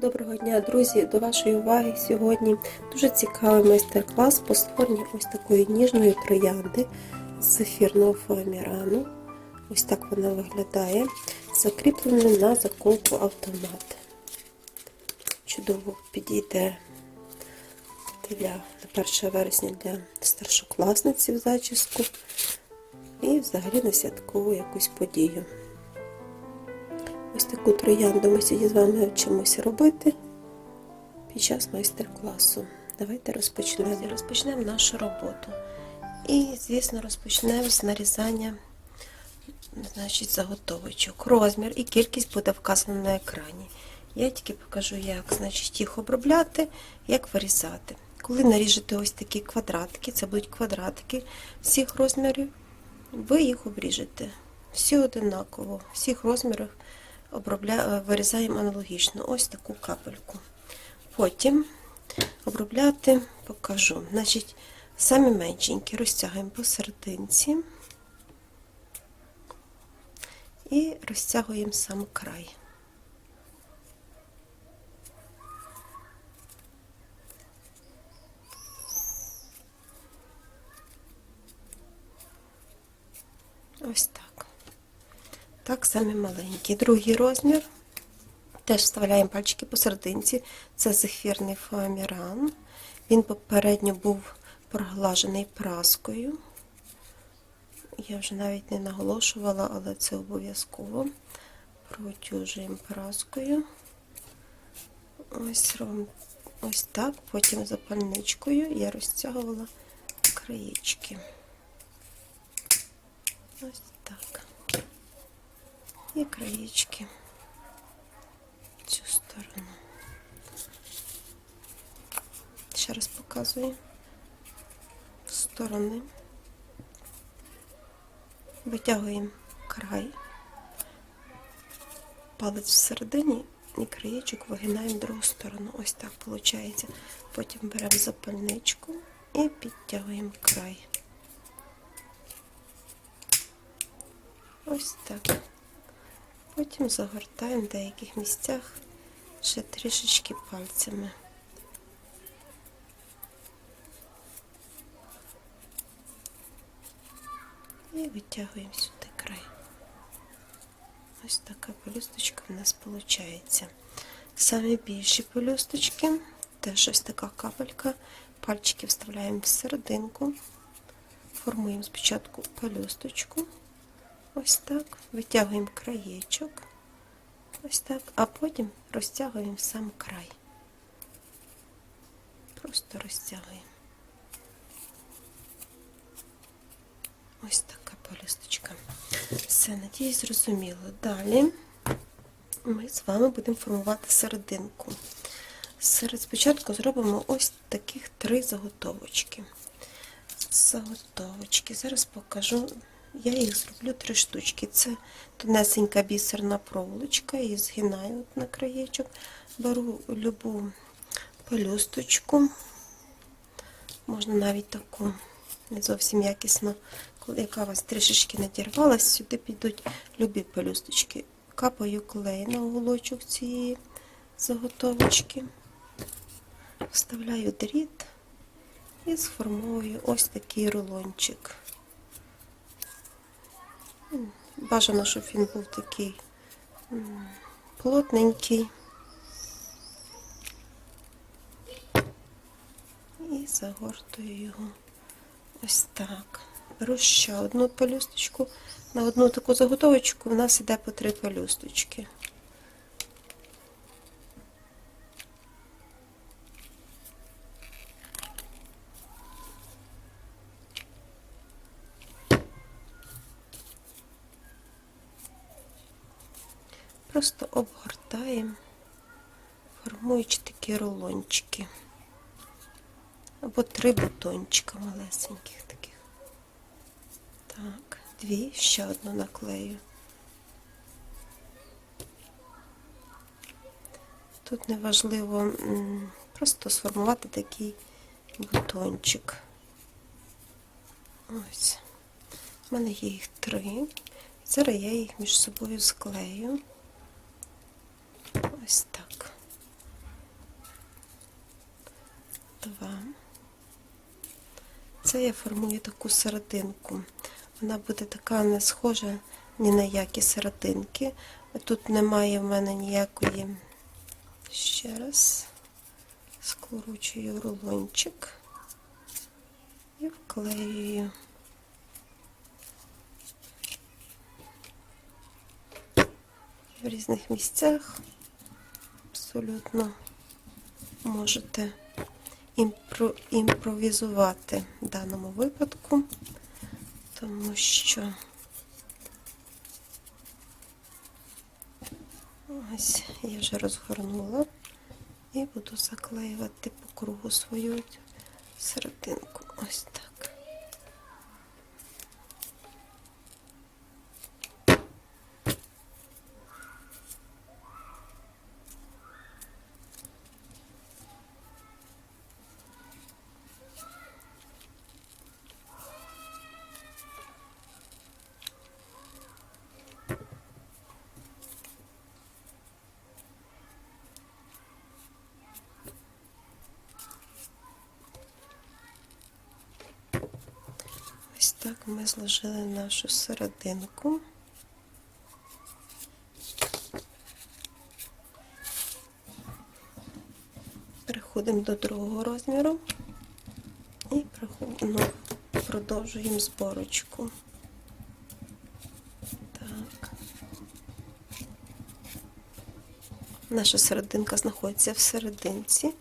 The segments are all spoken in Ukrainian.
Доброго дня, друзі! До вашої уваги сьогодні дуже цікавий майстер-клас по створенню ось такої ніжної троянди з ефірного фоамірану. Ось так вона виглядає. Закріплена на заколку автомат. Чудово підійде для 1 вересня для старшокласниці в зачіску і взагалі на святкову якусь подію. Таку троянду ми сьогодні з вами вчимося робити під час майстер-класу. Давайте розпочнемо. Розпочнемо нашу роботу. І, звісно, розпочнемо з нарізання значить, заготовочок. Розмір і кількість буде вказана на екрані. Я тільки покажу, як значить, їх обробляти, як вирізати. Коли наріжете ось такі квадратики, це будуть квадратики всіх розмірів, ви їх обріжете. Всі одинаково, всіх розмірах обробля... вирізаємо аналогічно ось таку капельку. Потім обробляти покажу. Значить, самі меншенькі розтягуємо посерединці і розтягуємо сам край. Ось так. Так самі маленькі. Другий розмір. Теж вставляємо пальчики посерединці. Це зефірний фоаміран. Він попередньо був проглажений праскою. Я вже навіть не наголошувала, але це обов'язково. Протюжуємо праскою. Ось ось так. Потім запальничкою я розтягувала краєчки. Ось так. І краєчки в цю сторону. Ще раз показую сторони. Витягуємо край, палець всередині і краєчок вигинаємо в другу сторону. Ось так виходить. Потім беремо запальничку і підтягуємо край. Ось так. Потім загортаємо в деяких місцях ще трішечки пальцями. І витягуємо сюди край. Ось така пелюсточка в нас виходить. Самі більші пелюсточки, теж ось така капелька. Пальчики вставляємо в серединку, формуємо спочатку пелюсточку. Ось так, витягуємо краєчок, ось так, а потім розтягуємо сам край. Просто розтягуємо. Ось така полісточка. Все, надіюсь, зрозуміло. Далі ми з вами будемо формувати серединку. Серед спочатку зробимо ось таких три заготовочки. Заготовочки. Зараз покажу. Я їх зроблю три штучки. Це тонесенька бісерна проволочка, її згинаю на краєчок, беру любу пелюсточку, можна навіть таку, не зовсім якісно, яка у вас трішечки надірвалась, сюди підуть любі пелюсточки. Капаю клей на уголочок цієї заготовочки, вставляю дріт і сформовую ось такий рулончик. Бажано, щоб він був такий плотненький. І загортую його ось так. Беру ще одну пелюсточку. На одну таку заготовочку в нас йде по три пелюсточки. Просто обгортаємо, формуючи такі рулончики. Або три бутончика малесеньких таких. Так, дві, ще одну наклею. Тут неважливо просто сформувати такий бутончик. Ось. У мене є їх три. Зараз я їх між собою склею. Ось так. два. Це я формую таку серединку. Вона буде така не схожа ні на які серединки. Тут немає в мене ніякої. Ще раз скручую рулончик і вклеюю. В різних місцях абсолютно можете імпро, імпровізувати в даному випадку, тому що ось я вже розгорнула і буду заклеювати по кругу свою серединку. Ось так. Ось так ми зложили нашу серединку. Переходимо до другого розміру і ну, продовжуємо зборочку. Так. Наша серединка знаходиться в серединці.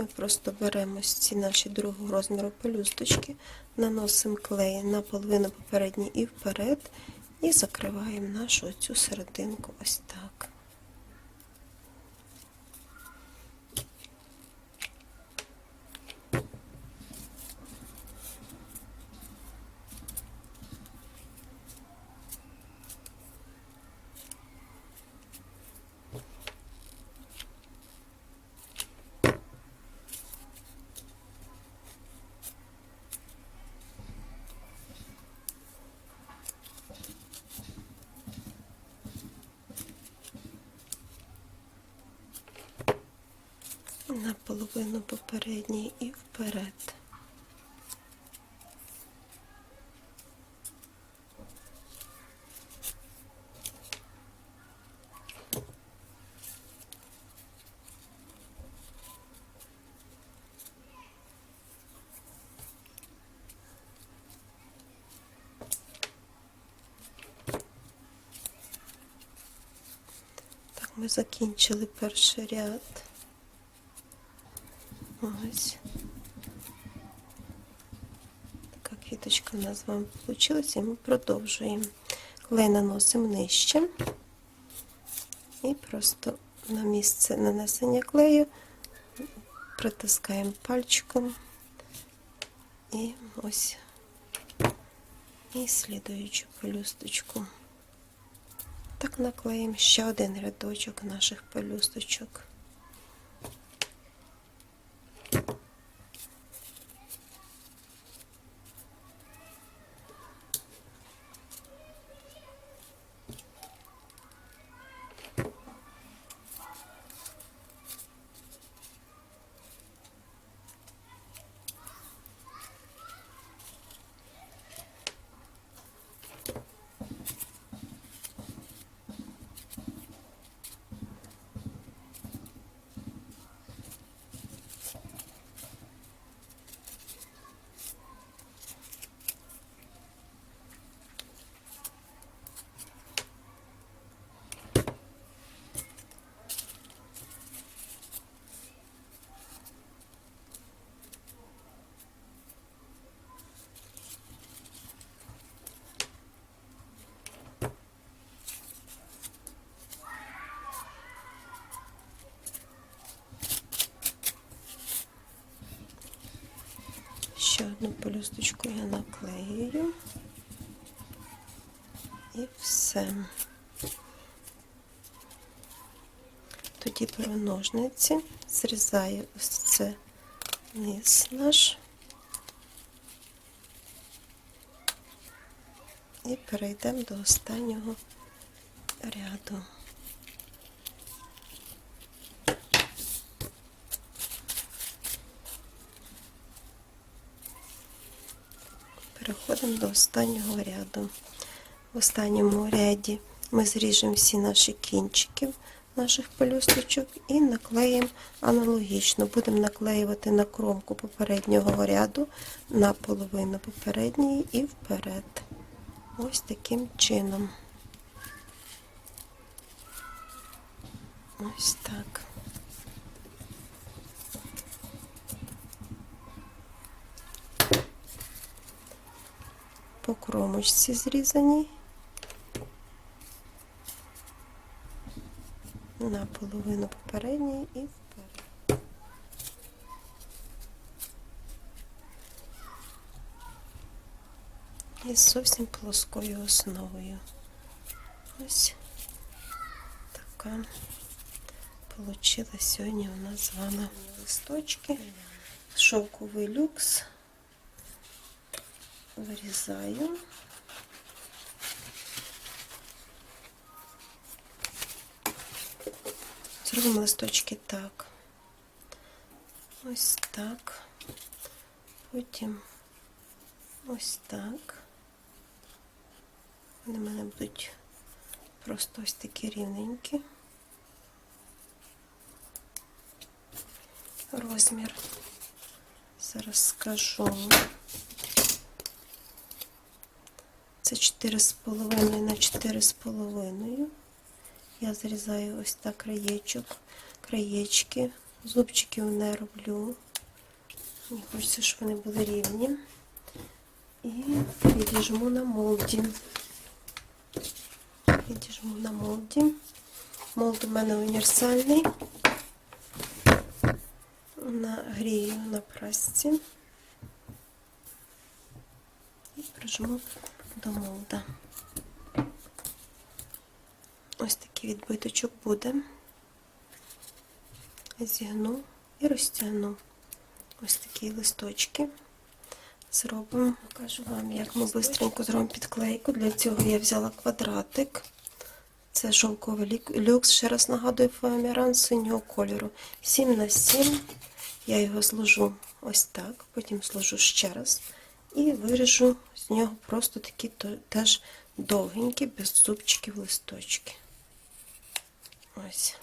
Ми просто беремо ці наші другого розміру пелюсточки, наносимо клей на половину попередній і вперед, і закриваємо нашу цю серединку ось так. на половину попередній і вперед. Ми закінчили перший ряд. Ось. Така квіточка у нас з вами вийшла, і ми продовжуємо. Клей наносимо нижче і просто на місце нанесення клею притискаємо пальчиком і ось і слідуючу пелюсточку. Так наклеїмо ще один рядочок наших пелюсточок. Ще одну пелюсточку я наклеюю. І все. Тоді беру ножниці, зрізаю ось це низ наш і перейдемо до останнього ряду. Переходимо до останнього ряду. В останньому ряді ми зріжемо всі наші кінчики наших пелюсточок і наклеїмо аналогічно. Будемо наклеювати на кромку попереднього ряду, на половину попередньої і вперед. Ось таким чином. Ось так. По кромочці зрізані. На половину попередньої і вперед. І зовсім плоскою основою. Ось така получила сьогодні у нас з вами листочки. Шовковий люкс. Вирізаю. Зробимо листочки так. Ось так. Потім ось так. Вони в мене будуть просто ось такі рівненькі. Розмір. Зараз скажу. Це 4,5 на 4,5. Я зрізаю ось так краєчок, краєчки. Зубчиків не роблю. Мені хочеться, щоб вони були рівні. І відіжму на молді. Відіжму на молді. Молд у мене універсальний. Нагрію на прасці. І прижму до молда. Ось такий відбиточок буде. Зігну і розтягну. Ось такі листочки. Зробимо, покажу вам, як ми швидко зробимо підклейку. Для цього я взяла квадратик. Це шовковий люкс, ще раз нагадую, фоаміран синього кольору. 7 на 7. Я його зложу ось так, потім зложу ще раз. І виріжу з нього просто такі теж довгенькі, без зубчиків листочки. Ось.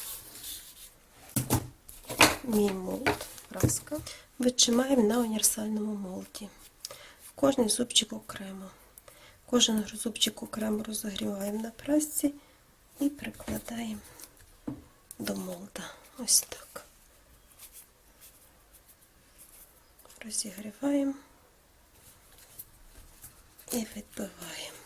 Мій молд, праска. Вичимаємо на універсальному молді. Кожний зубчик окремо. Кожен зубчик окремо розогріваємо на прасці і прикладаємо до молда. Ось так. Розігріваємо і відбиваємо.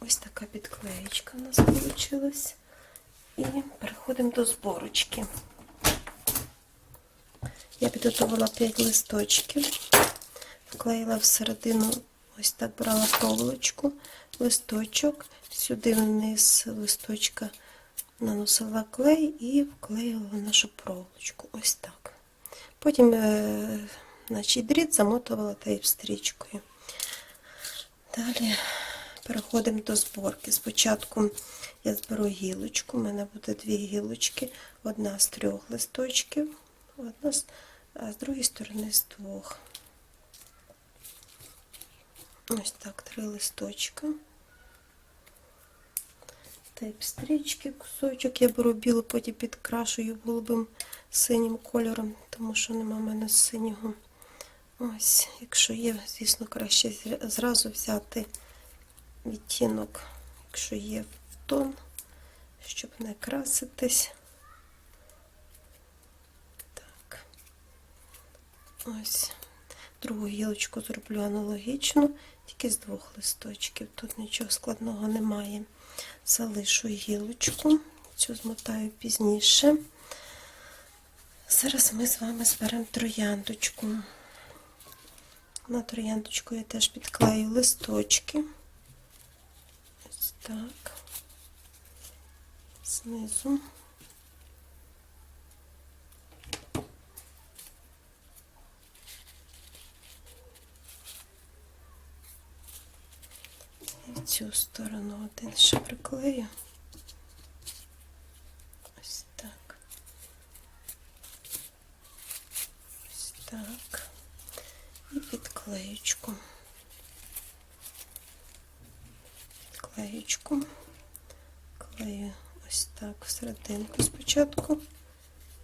Ось така підклеєчка у нас вийшла. І переходимо до зборочки. Я підготувала 5 листочків, вклеїла всередину, ось так брала проволочку, листочок, сюди вниз листочка наносила клей і вклеїла нашу проволочку. Ось так. Потім е, значить, дріт замотувала тейп стрічкою. Далі переходимо до зборки. Спочатку я зберу гілочку, у мене буде дві гілочки, одна з трьох листочків, одна з, а з другої сторони з двох. Ось так, три листочка. Тейп стрічки, кусочок. Я беру білу, потім підкрашую голубим синім кольором, тому що нема в мене синього. Ось, якщо є, звісно, краще зразу взяти відтінок, якщо є в тон, щоб не краситись. Так, ось. Другу гілочку зроблю аналогічно, тільки з двох листочків. Тут нічого складного немає. Залишу гілочку, цю змотаю пізніше. Зараз ми з вами зберемо трояндочку. На трояндочку я теж підклею листочки. Ось так, знизу. Цю сторону один ще приклею. Ось так. Ось так. І підклеючку. Підклеючку. Клею ось так всерединку спочатку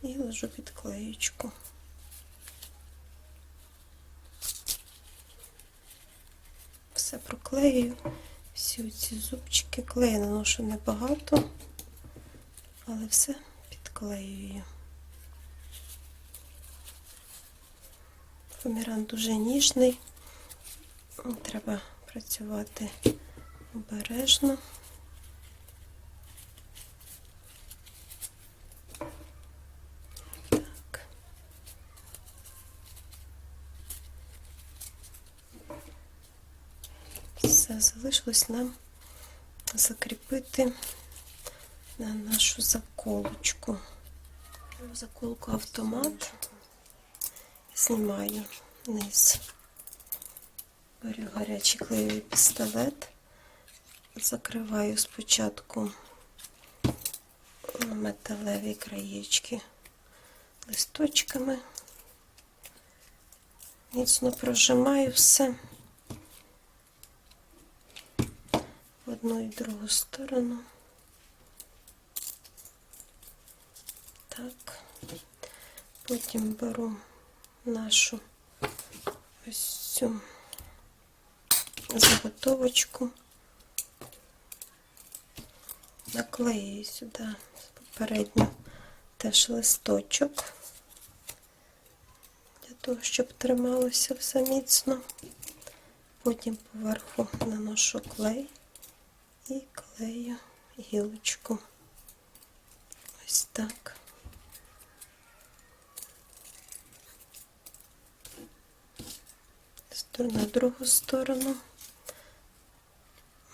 і ложу підклеючку. Все проклею. Всі ці зубчики клею наношу небагато, але все підклеюю. Поміран дуже ніжний, треба працювати обережно. Залишилось нам закріпити на нашу заколочку. Заколку автомат. Знімаю низ. Беру гарячий клеєвий пістолет. Закриваю спочатку металеві краєчки листочками. Міцно прожимаю все в одну і другу сторону. Так. Потім беру нашу ось цю заготовочку, наклею сюди попередньо теж листочок, для того, щоб трималося все міцно. Потім поверху наношу клей і клею гілочку. Ось так. на другу сторону.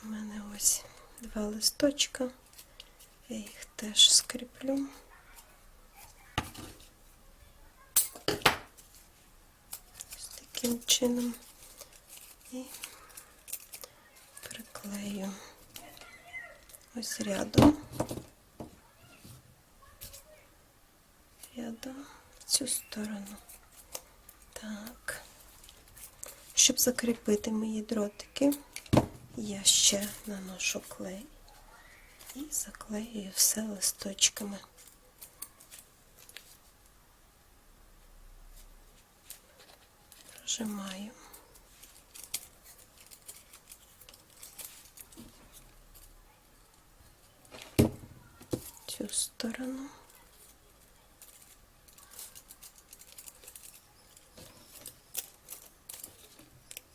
У мене ось два листочка. Я їх теж скріплю. Ось таким чином і приклею ось рядом. Рядом в цю сторону. Так. Щоб закріпити мої дротики, я ще наношу клей і заклеюю все листочками. Прожимаю. Цю сторону.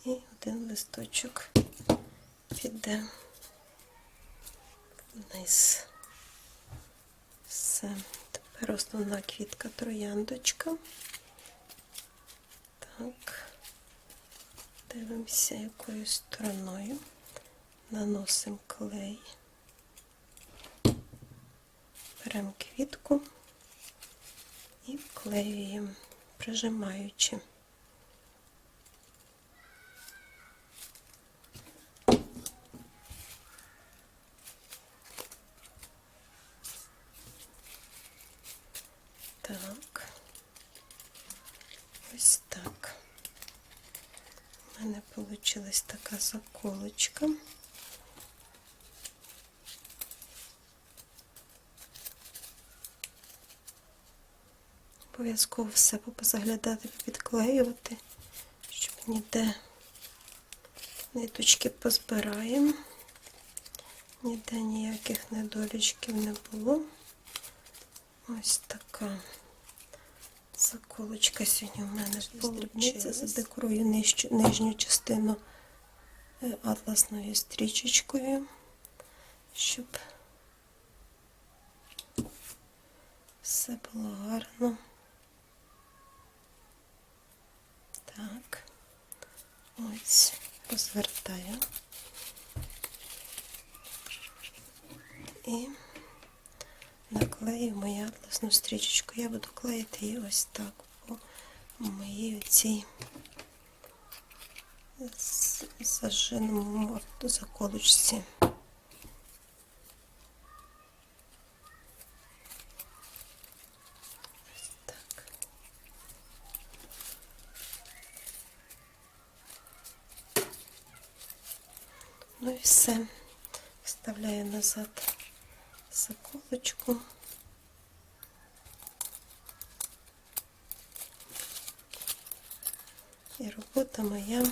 І листочок піде вниз. Все. Тепер основна квітка трояндочка. Так, дивимося, якою стороною. Наносимо клей, беремо квітку і вклеюємо, прижимаючи. Так. Ось так. У мене вийшла така заколочка. Обов'язково все позаглядати, підклеювати, щоб ніде ниточки позбираємо, ніде ніяких недолічків не було. Ось така заколочка сьогодні у мене полудниця. Задекорую нижчу, нижню частину е, атласною стрічечкою, щоб все було гарно. Так, ось розвертаю. І наклею мою атласну стрічечку. Я буду клеїти її ось так по моїй цій з зажимом в заколочці. Ось так. Ну і все. Вставляю назад заколочку. І робота моя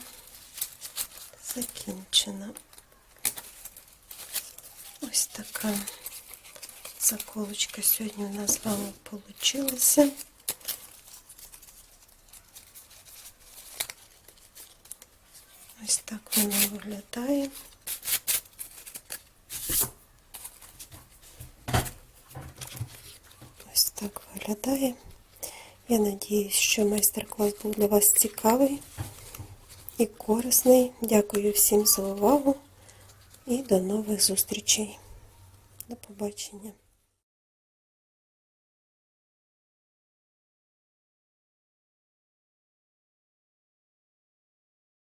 закінчена. Ось така заколочка сьогодні у нас з вами получилася. Ось так вона виглядає. Ось так виглядає. Я надіюсь, що майстер-клас був для вас цікавий і корисний. Дякую всім за увагу і до нових зустрічей. До побачення.